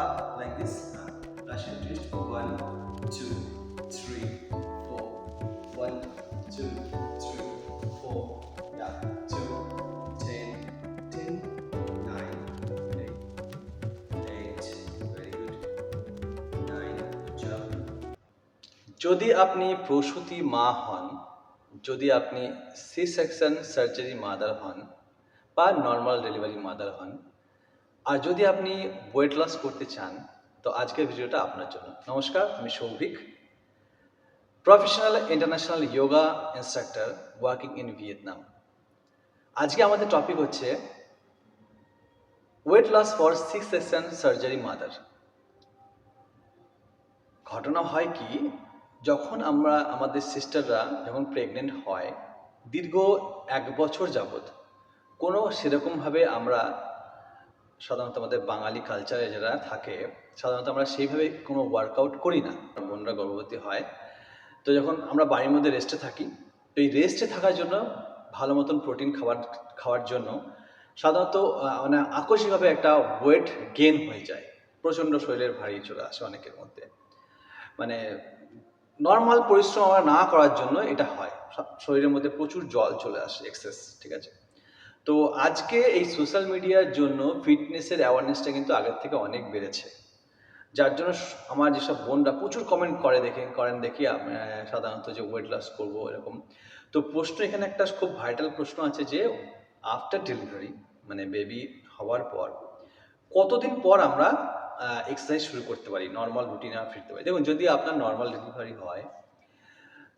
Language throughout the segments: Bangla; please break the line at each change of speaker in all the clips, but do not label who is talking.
up like this. Uh, Russian twist. One, two, three, four. One, two, three, four. Yeah. Two, ten, ten, nine, eight, eight. Very good. Nine. Good job. যদি আপনি প্রসূতি মা হন যদি আপনি সি সেকশন সার্জারি মাদার হন বা নর্মাল ডেলিভারি মাদার হন আর যদি আপনি ওয়েট লস করতে চান, তো আজকের ভিডিওটা আপনার জন্য। নমস্কার, আমি Souvik. Professional international yoga instructor working in Vietnam আজকে আমাদের টপিক হচ্ছে weight loss for six section surgery mother ঘটনা হয় কি, যখন আমরা আমাদের সিস্টাররা যখন প্রেগনেন্ট হয়, দীর্ঘ এক বছর যাবৎ কোনো সেরকমভাবে আমরা সাধারণত আমাদের বাঙালি কালচারে যারা থাকে, সাধারণত আমরা সেইভাবে কোনো ওয়ার্কআউট করি না। বোনরা গর্ভবতী হয়। তো যখন আমরা বাড়ির মধ্যে রেস্টে থাকি, তো এই রেস্টে থাকার জন্য ভালো মতন প্রোটিন খাবার, খাওয়ার জন্য সাধারণত মানে আকস্মিকভাবে একটা ওয়েট গেন হয়ে যায়। প্রচণ্ড শরীরের ভারী চলে আসে অনেকের মধ্যে। মানে নর্মাল পরিশ্রম আমরা না করার জন্য এটা হয়। শরীরের মধ্যে প্রচুর জল চলে আসে এক্সেস ঠিক আছে? তো আজকে এই সোশ্যাল মিডিয়ার জন্য ফিটনেসের অ্যাওয়ারনেসটা কিন্তু আগের থেকে অনেক বেড়েছে। যার জন্য আমার যেসব বোনরা প্রচুর কমেন্ট করে দেখে, করেন দেখি সাধারণত যে ওয়েট লস করব, এরকম। তো প্রশ্ন এখানে একটা খুব ভাইটাল প্রশ্ন আছে যে আফটার ডেলিভারি মানে বেবি হওয়ার পর, কতদিন পর আমরা এক্সারসাইজ শুরু করতে পারি? নর্মাল রুটিনে ফিরতে পারি। দেখুন, যদি আপনার নর্মাল ডেলিভারি হয়,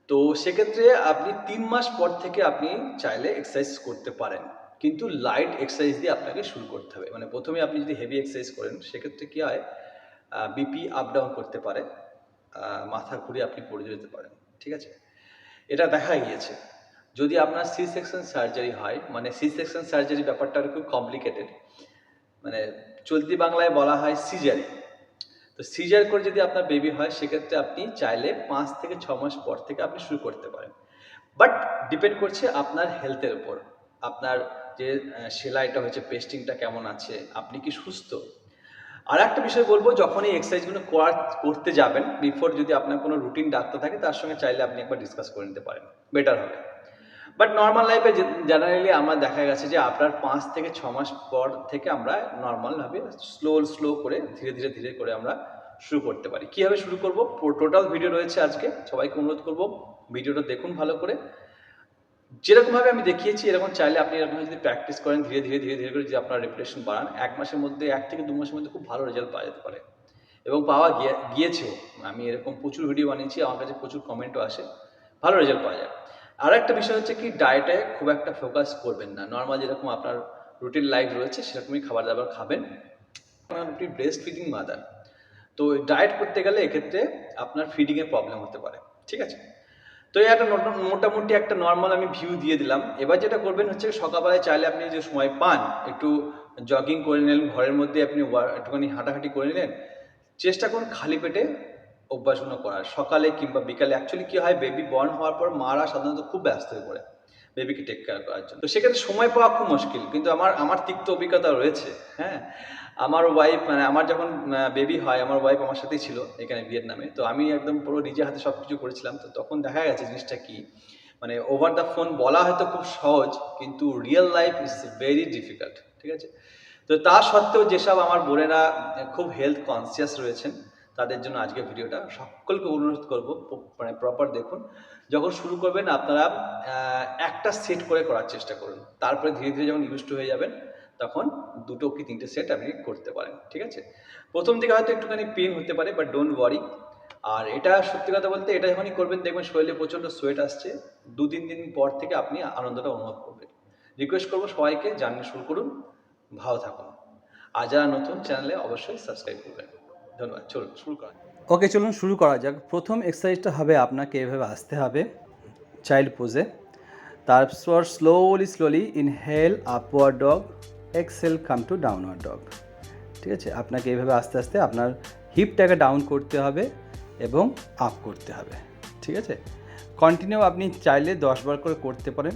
তো সেক্ষেত্রে আপনি তিন মাস পর থেকে আপনি চাইলে এক্সারসাইজ করতে পারেন। কিন্তু লাইট এক্সারসাইজ দিয়ে আপনাকে শুরু করতে হবে। মানে প্রথমে আপনি যদি হেভি এক্সারসাইজ করেন, সেক্ষেত্রে কী হয় বিপি আপ ডাউন করতে পারে মাথা ঘুরে আপনি পড়ে যেতে পারেন, ঠিক আছে? এটা দেখা গিয়েছে। যদি আপনার সি সেকশন সার্জারি হয় মানে সি সেকশন সার্জারি ব্যাপারটা খুব কমপ্লিকেটেড মানে চলতি বাংলায় বলা হয় সিজারি তো সিজার করে যদি আপনার বেবি হয়, সেক্ষেত্রে আপনি চাইলে পাঁচ থেকে ছ মাস পর থেকে আপনি শুরু করতে পারেন। বাট ডিপেন্ড করছে আপনার হেলথের উপর। আপনার যে সেলাইটা হয়েছে পেস্টিংটা কেমন আছে, আপনি কি সুস্থ? আর একটা বিষয় বলব যখন এই এক্সারসাইজগুলো করতে যাবেন বিফোর যদি আপনার কোনো রুটিন ডাক্তার থাকে, তার সঙ্গে চাইলে আপনি একবার ডিসকাস করে নিতে পারেন বেটার হবে। বাট নর্মাল লাইফে জেনারেলি আমার দেখা গেছে যে, আপনার পাঁচ থেকে ছ মাস পর থেকে আমরা নর্মালভাবে স্লো স্লো করে, ধীরে ধীরে ধীরে করে আমরা শুরু করতে পারি। কীভাবে শুরু করব? টোটাল ভিডিও রয়েছে আজকে, সবাইকে অনুরোধ করব ভিডিওটা দেখুন ভালো করে। যেরকমভাবে আমি দেখিয়েছি, এরকম চাইলে আপনি এরকম যদি প্র্যাকটিস করেন, ধীরে ধীরে ধীরে ধীরে করে যদি আপনার রেপুটেশন বাড়ান, এক মাসের মধ্যে, এক থেকে দু মাসের মধ্যে খুব ভালো রেজাল্ট পাওয়া যেতে পারে। এবং পাওয়া গিয়ে, গিয়েছেও। আমি এরকম প্রচুর ভিডিও বানিয়েছি, আমার কাছে প্রচুর কমেন্টও আসে। ভালো রেজাল্ট পাওয়া যায়। আর একটা বিষয় হচ্ছে কি ডায়েটে খুব একটা ফোকাস করবেন না। নর্মাল যেরকম আপনার রুটিন লাইফ রয়েছে, সেরকমই খাবার দাবার খাবেন। আপনার আপনি ব্রেস্ট ফিডিং মাদার তো ডায়েট করতে গেলে এক্ষেত্রে আপনার ফিডিংয়ে প্রবলেম হতে পারে। ঠিক আছে? তো এই একটা মোটামুটি একটা নর্মাল আমি ভিউ দিয়ে দিলাম। এবার যেটা করবেন হচ্ছে সকালবেলায় চাইলে আপনি যে সময় পান, একটু জগিং করে নিলেন, ঘরের মধ্যে আপনি একটুখানি হাঁটাহাঁটি করে নিলেন, চেষ্টা করুন খালি পেটে অভ্যাসগুলো করার। সকালে কিংবা বিকালে। অ্যাকচুয়ালি কি হয় বেবি বর্ন হওয়ার পর মারা সাধারণত খুব ব্যস্ত হয়ে পড়ে। বেবিকে টেক কেয়ার করার জন্য। তো সেক্ষেত্রে সময় পাওয়া খুব মুশকিল, কিন্তু আমার আমার তিক্ত অভিজ্ঞতা রয়েছে হ্যাঁ? আমার ওয়াইফ মানে আমার যখন বেবি হয়, আমার ওয়াইফ আমার সাথেই ছিল এখানে ভিয়েতনামে। তো আমি একদম পুরো নিজে হাতে সব কিছু করেছিলাম। তো তখন দেখা গেছে জিনিসটা কি মানে ওভার দ্য ফোন বলা হয়তো খুব সহজ, কিন্তু real life is very difficult ঠিক আছে? তো তা সত্ত্বেও যেসব আমার বোনেরা খুব হেলথ কনসিয়াস রয়েছেন তাদের জন্য আজকে ভিডিওটা সকলকে অনুরোধ করব মানে প্রপার দেখুন। যখন শুরু করবেন, আপনারা একটা সেট করে করার চেষ্টা করুন। তারপরে ধীরে ধীরে যখন ইউজ হয়ে যাবেন, তখন দুটো কি তিনটে সেট আপনি করতে পারেন, ঠিক আছে? প্রথম দিকে হয়তো একটুখানি পেন হতে পারে বাট ডোন্ট ওয়ারি আর এটা সত্যি কথা বলতে, এটা যখনই করবেন, দেখবেন শরীরে প্রচণ্ড সোয়েট আসছে। দু তিন দিন পর থেকে আপনি আনন্দটা অনুভব করবেন। রিকোয়েস্ট করব সবাইকে জার্নি শুরু করুন। ভালো থাকুন। আর যারা নতুন চ্যানেলে অবশ্যই সাবস্ক্রাইব করবেন ধন্যবাদ চলুন। শুরু করা
ওকে চলুন শুরু করা যাক। প্রথম এক্সারসাইজটা হবে আপনাকে এভাবে আসতে হবে চাইল্ড পোজে তারপর slowly slowly inhale upward dog exhale come to downward dog ঠিক আছে? আপনাকে এইভাবে আস্তে আস্তে আপনার হিপটাকে ডাউন করতে হবে এবং আপ করতে হবে। ঠিক আছে? কন্টিনিউ আপনি চাইলে দশ বার করে করতে পারেন।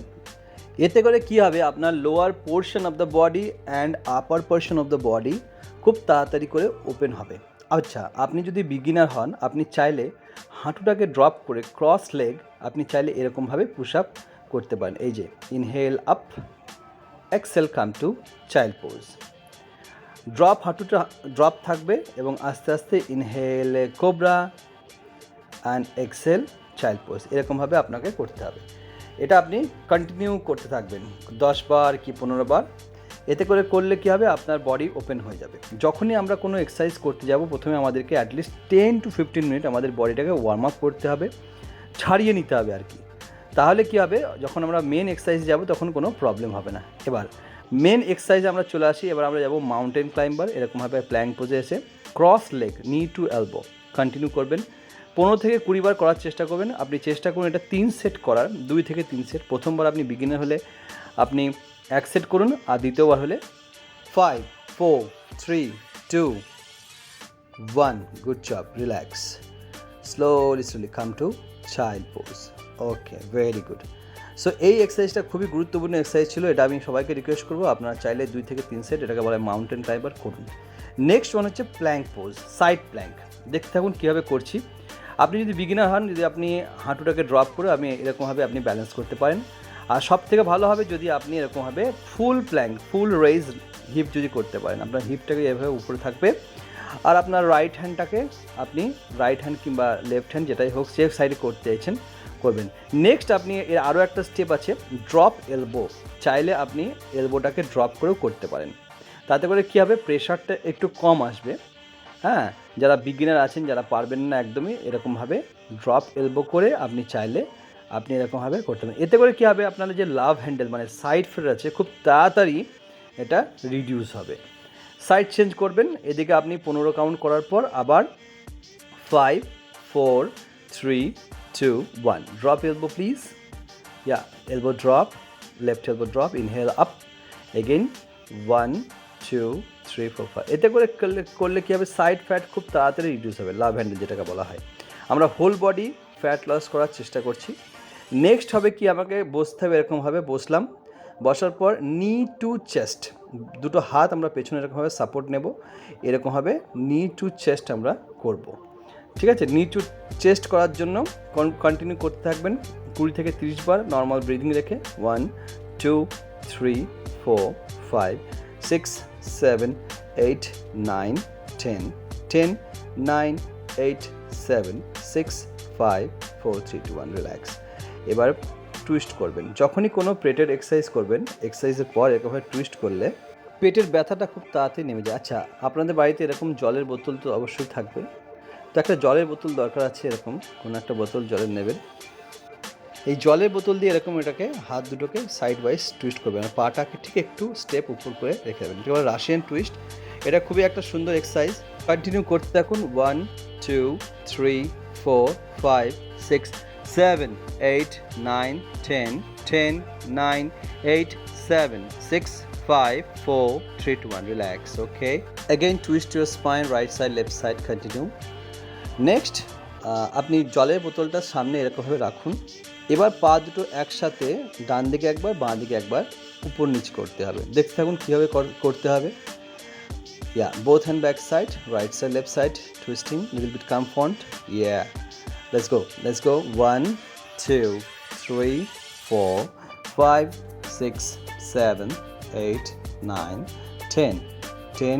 এতে করে কি হবে? আপনার lower portion of the body and upper portion of the body খুব তাড়াতাড়ি করে ওপেন হবে। আচ্ছা আপনি যদি বিগিনার হন, আপনি চাইলে হাঁটুটাকে ড্রপ করে ক্রস লেগ আপনি চাইলে এরকমভাবে পুশ আপ করতে পারেন। এই যে inhale up exhale come to child pose drop হাঁটুটা drop থাকবে এবং আস্তে আস্তে inhale cobra and exhale child pose এরকমভাবে আপনাকে করতে হবে। এটা আপনি কন্টিনিউ করতে থাকবেন। দশ বার কি পনেরো বার এতে করে করলে কী হবে? আপনার বডি ওপেন হয়ে যাবে। যখনই আমরা কোনো এক্সারসাইজ করতে যাব, প্রথমে আমাদেরকে at least ten to fifteen minute আমাদের বডিটাকে ওয়ার্ম আপ করতে হবে, ছাড়িয়ে নিতে হবে আর কি। তাহলে কী হবে? যখন আমরা মেন এক্সারসাইজ যাব, তখন কোনো প্রবলেম হবে না। এবার মেন এক্সারসাইজ আমরা চলে আসি। এবার আমরা যাব মাউন্টেন ক্লাইম্বার এরকমভাবে প্ল্যাঙ্ক পোজে এসে cross leg knee to elbow continue করবেন। পনেরো থেকে কুড়ি বার করার চেষ্টা করবেন। আপনি চেষ্টা করুন এটা তিন সেট করার, দুই থেকে তিন সেট প্রথমবার আপনি বিগিনার হলে আপনি এক সেট করুন আর দ্বিতীয়বার হলে five four three two one good job relax slowly slowly come to child pose okay very good so এই এক্সারসাইজটা খুবই গুরুত্বপূর্ণ এক্সারসাইজ ছিল। এটা আমি সবাইকে রিকোয়েস্ট করব, আপনারা চাইলে দুই থেকে তিন সেট এটাকে বলে মাউন্টেন ক্লাইম্বার করুন। নেক্সট ওয়ান হচ্ছে প্ল্যাঙ্ক পোজ সাইড প্ল্যাঙ্ক দেখতে থাকুন কীভাবে করছি। আপনি যদি বিগিনার হন, যদি আপনি হাঁটুটাকে ড্রপ করে আমি এরকমভাবে আপনি ব্যালেন্স করতে পারেন। আর সব থেকে ভালো হবে যদি আপনি এরকমভাবে full plank full raise hip যদি করতে পারেন, আপনার হিপটাকে এভাবে উপরে থাকবে। আর আপনার রাইট হ্যান্ডটাকে আপনি রাইট হ্যান্ড কিংবা লেফট হ্যান্ড যেটাই হোক সেফ সাইডে করতে চাইছেন, করবেন। নেক্সট আপনি এর আরও একটা স্টেপ আছে ড্রপ এলবো চাইলে আপনি এলবোটাকে ড্রপ করেও করতে পারেন। তাতে করে কী হবে প্রেশারটা একটু কম আসবে। হ্যাঁ যারা বিগিনার আছেন, যারা পারবেন না একদমই এরকমভাবে ড্রপ এলবো করে আপনি চাইলে আপনি এরকমভাবে করতে পারেন। এতে করে কী হবে? আপনার যে লাভ হ্যান্ডেল মানে সাইড ফ্রেড আছে, খুব তাড়াতাড়ি এটা রিডিউস হবে। সাইড চেঞ্জ করবেন, এদিকে আপনি পনেরো কাউন্ট করার পর আবার five four three two one drop elbow please yeah elbow drop left elbow drop inhale up again one two three four five এতে করে করলে কী হবে? সাইড ফ্যাট খুব তাড়াতাড়ি রিডিউস হবে লাভ হ্যান্ডেল যেটাকে বলা হয়। আমরা হোল বডি ফ্যাট লস করার চেষ্টা করছি। নেক্সট হবে কি? আমাকে বসতে হবে এরকমভাবে বসলাম। বসার পর নি টু চেস্ট দুটো হাত আমরা পেছনে এরকমভাবে সাপোর্ট নেব। এরকমভাবে নি টু চেস্ট আমরা করব। ঠিক আছে? নি টু চেস্ট করার জন্য কন্টিনিউ করতে থাকবেন কুড়ি থেকে তিরিশ বার নর্মাল ব্রিদিং রেখে। One two three four five six seven eight nine ten ten nine eight seven six five four three two one relax এবার টুইস্ট করবেন। যখনই কোনো পেটের এক্সারসাইজ করবেন এক্সারসাইজের পর এরকমভাবে টুইস্ট করলে পেটের ব্যথাটা খুব তাড়াতাড়ি নেমে যায়। আচ্ছা আপনাদের বাড়িতে এরকম জলের বোতল তো অবশ্যই থাকবে। তো একটা জলের বোতল দরকার আছে এরকম, কোনো একটা বোতল জলের নেবেন। এই জলের বোতল দিয়ে এরকম এটাকে হাত দুটোকে সাইড ওয়াইজ টুইস্ট করবেন আর পাটাকে ঠিক একটু স্টেপ উপর করে রেখে দেবেন। এটা রাশিয়ান টুইস্ট এটা খুবই একটা সুন্দর এক্সারসাইজ কন্টিনিউ করতে থাকুন। One two three four five six seven eight nine ten ten nine eight seven six five, four, three, two, one. Relax. Okay. Again, twist your spine, right side, left side. Continue. Next আপনি জলের বোতলটা সামনে এরকমভাবে রাখুন এবার পা দুটো একসাথে ডান দিকে একবার বাঁ দিকে একবার উপর নিচ করতে হবে দেখতে থাকুন কীভাবে কর- করতে হবে yeah both hand back side right side left side twisting little bit come front yeah let's go let's go one two three four five six seven eight nine ten ten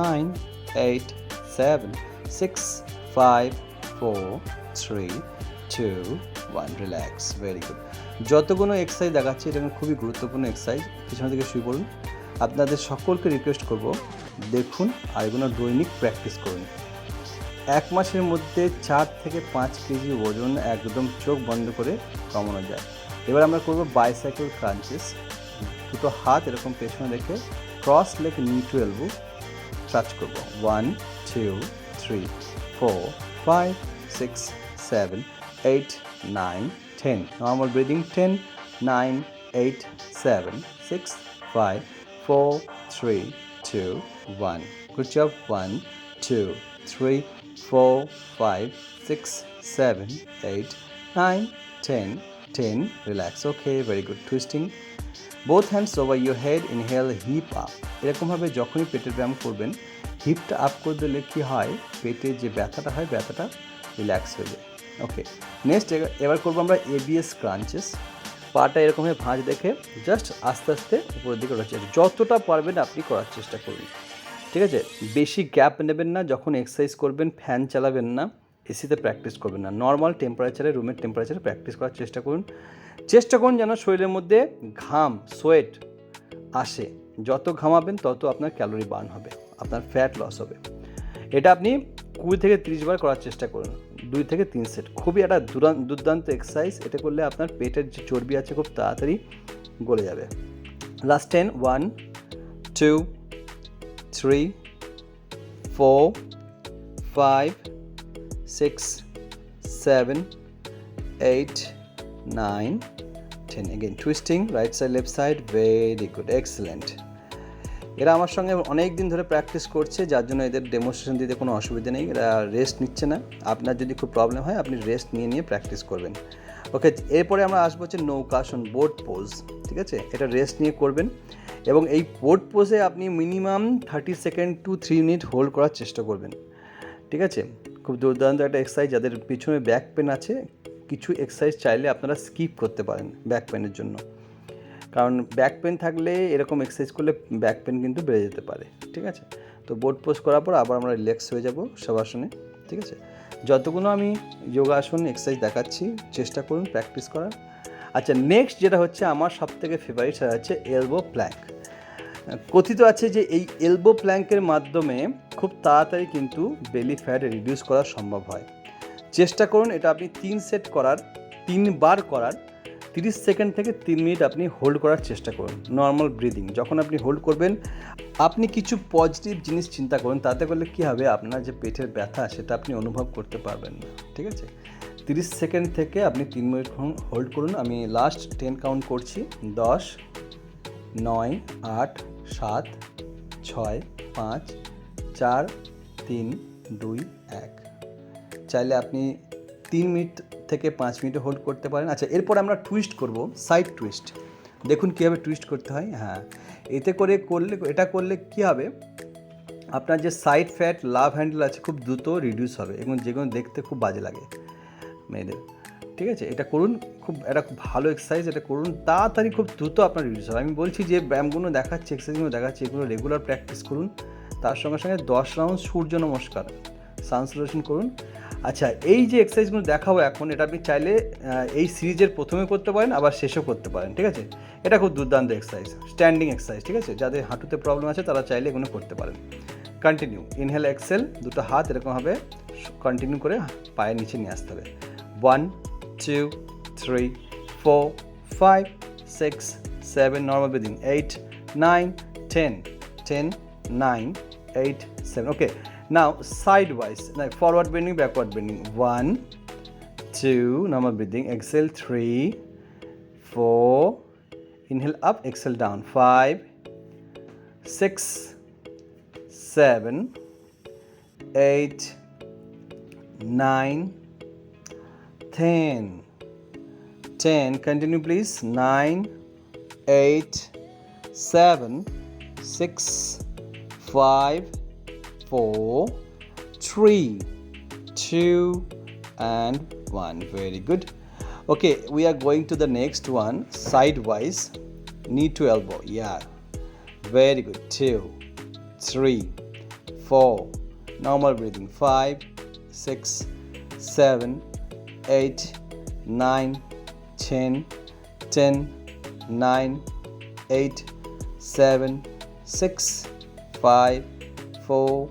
nine eight seven six five four three two one relax very good যতগুলো এক্সারসাইজ দেখাচ্ছি, এটা খুবই গুরুত্বপূর্ণ এক্সারসাইজ পিছনে থেকে শুয়ে পড়ুন। আপনাদের সকলকে রিকোয়েস্ট করব, দেখুন আর এগুলো দৈনিক প্র্যাকটিস করুন। এক মাসের মধ্যে চার থেকে পাঁচ কেজি ওজন একদম চোখ বন্ধ করে কমানো যায়। এবার আমরা করব বাইসাইকেল ক্রাঞ্চেস দুটো হাত এরকম পেছনে রেখে cross leg knee to elbow touch করব। One two three four five six seven eight nine ten normal breathing ten nine eight seven six five four three two one good job one two three four five six seven eight nine ten ten relax okay very good twisting both hands over your head inhale hip up এরকমভাবে যখনই পেটের ব্যায়াম করবেন হিপটা আপ করে দিলে কী হয়? পেটে যে ব্যথাটা হয়, ব্যথাটা রিল্যাক্স হয়ে যায়। ওকে নেক্সট এবার করব আমরা এবিএস ক্রাঞ্চেস পাটা এরকমভাবে ভাঁজ দেখে জাস্ট আস্তে আস্তে উপরের দিকে চেষ্টা যতটা পারবেন আপনি করার চেষ্টা করুন। ঠিক আছে? বেশি গ্যাপ নেবেন না, যখন এক্সারসাইজ করবেন ফ্যান চালাবেন না এসিতে প্র্যাকটিস করবেন না। নর্মাল টেম্পারেচারে রুমের টেম্পারেচারে প্র্যাকটিস করার চেষ্টা করুন। চেষ্টা করুন যেন শরীরের মধ্যে ঘাম সোয়েট আসে। যত ঘামাবেন, তত আপনার ক্যালোরি বার্ন হবে, আপনার ফ্যাট লস হবে। এটা আপনি কুড়ি থেকে তিরিশ বার করার চেষ্টা করুন। দুই থেকে তিন সেট খুবই একটা দুর্দান্ত এক্সারসাইজ এটা করলে আপনার পেটের যে চর্বি আছে, খুব তাড়াতাড়ি গলে যাবে। Last ten one two three four five six seven eight nine ten again twisting right side left side very good excellent এরা আমার সঙ্গে অনেক দিন ধরে প্র্যাকটিস করছে, যার জন্য এদের ডেমনস্ট্রেশন দিতে কোনো অসুবিধা নেই। এরা রেস্ট নিচ্ছে না। আপনার যদি খুব প্রবলেম হয়, আপনি রেস্ট নিয়ে নিয়ে প্র্যাকটিস করবেন। ওকে এরপরে আমরা আসব হচ্ছে নৌকাসন বোট পোজ ঠিক আছে? এটা রেস্ট নিয়ে করবেন। এবং এই বোট পোজে আপনি minimum thirty second to three minute hold করার চেষ্টা করবেন। ঠিক আছে? খুব দুর্দান্ত একটা এক্সারসাইজ যাদের পিছনে ব্যাক পেন আছে, কিছু এক্সারসাইজ চাইলে আপনারা স্কিপ করতে পারেন ব্যাক পেনের জন্য। কারণ ব্যাক পেন থাকলে এরকম এক্সারসাইজ করলে ব্যাক পেন কিন্তু বেড়ে যেতে পারে। ঠিক আছে? তো বোর্ড পোস্ট করার পর আবার আমরা রিল্যাক্স হয়ে যাব শবাসনে ঠিক আছে? যতগুলো আমি যোগাসন এক্সারসাইজ দেখাচ্ছি, চেষ্টা করুন প্র্যাকটিস করার। আচ্ছা নেক্সট যেটা হচ্ছে আমার সব থেকে ফেভারিট সেটা হচ্ছে এলবো প্ল্যাঙ্ক কথিত আছে যে এই এলবো প্ল্যাঙ্কের মাধ্যমে খুব তাড়াতাড়ি কিন্তু বেলি ফ্যাট রিডিউস করা সম্ভব হয়। চেষ্টা করুন এটা আপনি তিন সেট করার, তিনবার করার, তিরিশ সেকেন্ড থেকে তিন মিনিট আপনি হোল্ড করার চেষ্টা করুন নর্মাল ব্রিদিং যখন আপনি হোল্ড করবেন, আপনি কিছু পজিটিভ জিনিস চিন্তা করুন, তাতে করলে কী হবে? আপনার যে পেটের ব্যথা, সেটা আপনি অনুভব করতে পারবেন না, ঠিক আছে? তিরিশ সেকেন্ড থেকে আপনি তিন মিনিট হোল্ড করুন। আমি লাস্ট টেন কাউন্ট করছি। দশ, নয়, আট, সাত, ছয়, পাঁচ, চার, তিন, দুই, এক। চাইলে আপনি তিন মিনিট থেকে পাঁচ মিনিটে হোল্ড করতে পারেন। আচ্ছা এরপর আমরা টুইস্ট করব সাইড টুইস্ট দেখুন কীভাবে টুইস্ট করতে হয়। হ্যাঁ এতে করে করলে, এটা করলে কী হবে? আপনার যে সাইড ফ্যাট লাভ হ্যান্ডেল আছে, খুব দ্রুত রিডিউস হবে। এবং যেগুলো দেখতে খুব বাজে লাগে। মেয়েদের। ঠিক আছে? এটা করুন, খুব, এটা খুব ভালো এক্সারসাইজ এটা করুন। তাড়াতাড়ি খুব দ্রুত আপনার রিডিউস হবে। আমি বলছি যে ব্যায়ামগুলো দেখাচ্ছি এক্সারসাইজগুলো দেখাচ্ছি, এগুলো রেগুলার প্র্যাকটিস করুন। তার সঙ্গে সঙ্গে দশ রাউন্ড সূর্য নমস্কার সানসুলেশন করুন। আচ্ছা এই যে এক্সারসাইজগুলো দেখাবো এখন, এটা আপনি চাইলে এই সিরিজের প্রথমে করতে পারেন, আবার শেষও করতে পারেন। ঠিক আছে? এটা খুব দুর্দান্ত এক্সারসাইজ স্ট্যান্ডিং এক্সারসাইজ ঠিক আছে? যাদের হাঁটুতে প্রবলেম আছে, তারা চাইলে এগুলো করতে পারেন। কন্টিনিউ ইনহেল এক্সেল দুটো হাত এরকমভাবে কন্টিনিউ করে পায়ের নিচে নিয়ে আসতে হবে। 1, 2, 3, 4, 5, 6, 7, normal breathing, 8, 9, 10, 10, 9, 8, 7. Okay, now sidewise, now forward bending, backward bending, 1, 2, normal breathing, exhale, 3, 4, inhale up, exhale down, 5, 6, 7, 8, 9, 10. 10. Continue, please. 9, 8, 7, 6, 5, 4, 3, 2, and 1. Very good. Okay, we are going to the next one sidewise, knee to elbow. Yeah, very good. 2, 3, 4, normal breathing. 5, 6, 7, eight nine ten ten nine eight seven six five four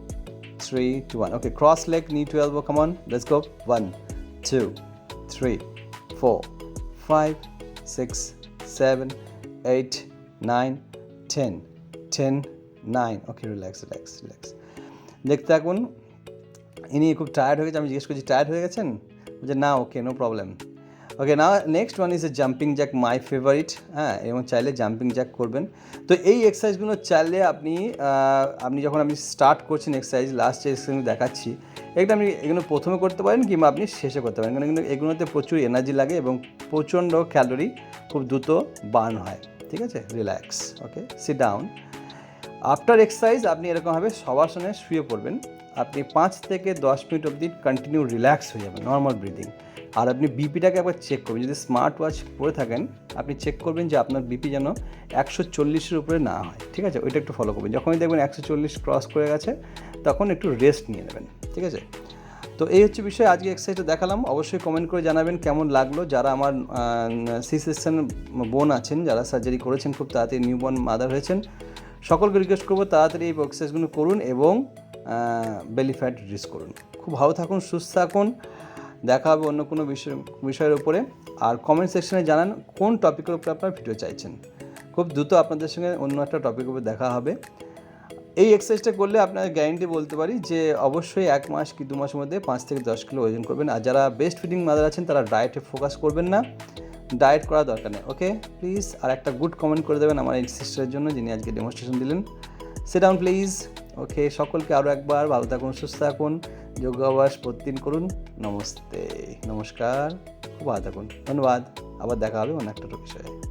three two one okay cross leg knee to elbow come on let's go one two three four five six seven eight nine ten ten nine okay relax relax relax দেখতে থাকুন ইনি খুব টায়ার্ড হয়ে গেছে আমি জিজ্ঞেস করছি টায়ার্ড হয়ে গেছেন যে না ওকে নো প্রবলেম ওকে না next one is a jumping jack my favourite হ্যাঁ এবং চাইলে জাম্পিং জ্যাক করবেন। তো এই এক্সারসাইজগুলো চাইলে আপনি আপনি যখন আপনি স্টার্ট করছেন এক্সারসাইজ লাস্ট এক্সারসাইজ দেখাচ্ছি, এগুলো আপনি এগুলো প্রথমে করতে পারেন কিংবা আপনি শেষে করতে পারেন। কারণ কিন্তু এগুলোতে প্রচুর এনার্জি লাগে এবং প্রচণ্ড ক্যালোরি খুব দ্রুত বার্ন হয়। ঠিক আছে? Relax okay sit down after exercise আপনি এরকমভাবে সবার সঙ্গে শুয়ে পড়বেন। আপনি পাঁচ থেকে দশ মিনিট অবধি কন্টিনিউ রিল্যাক্স হয়ে যাবেন নর্মাল ব্রিদিং আর আপনি বিপিটাকে একবার চেক করবেন, যদি স্মার্ট ওয়াচ পরে থাকেন, আপনি চেক করবেন যে আপনার বিপি যেন একশো চল্লিশের উপরে না হয়, ঠিক আছে? ওইটা একটু ফলো করবেন। যখনই দেখবেন একশো চল্লিশ ক্রস করে গেছে, তখন একটু রেস্ট নিয়ে নেবেন, ঠিক আছে? তো এই হচ্ছে বিষয়, আজকে এক্সারসাইজটা দেখালাম। অবশ্যই কমেন্ট করে জানাবেন কেমন লাগল। যারা আমার সি সেকশন বোন আছেন, যারা সার্জারি করেছেন, খুব তাড়াতাড়ি নিউ বর্ন মাদার হয়েছেন সকলকে রিকোয়েস্ট করব তাড়াতাড়ি এই এক্সারসাইজগুলো করুন এবং বেলি ফ্যাট রিডিউস করুন। খুব ভালো থাকুন, সুস্থ থাকুন। দেখা হবে অন্য কোনো বিষয়, বিষয়ের উপরে। আর কমেন্ট সেকশনে জানান কোন টপিকের উপরে আপনার ভিডিও চাইছেন। খুব দ্রুত আপনাদের সঙ্গে অন্য একটা টপিকের উপরে দেখা হবে। এই এক্সারসাইজটা করলে আপনার গ্যারেন্টি বলতে পারি যে, অবশ্যই এক মাস কি দু মাসের মধ্যে পাঁচ থেকে দশ কিলো ওজন করবেন। আর যারা বেস্ট ফিডিং মাদার আছেন, তারা ডায়েটে ফোকাস করবেন না। ডায়েট করা দরকার নেই ওকে প্লিজ আর একটা গুড কমেন্ট করে দেবেন আমার এই সিস্টারের জন্য, যিনি আজকে ডেমনস্ট্রেশন দিলেন। সে ডাউন প্লিজ ওকে সকলকে আরও একবার ভালো থাকুন, সুস্থ থাকুন। যোগাভ্যাস প্রতিদিন করুন। নমস্তে, নমস্কার। খুব ভালো থাকুন। ধন্যবাদ। আবার দেখা হবে অন্য একটা বিষয়ে।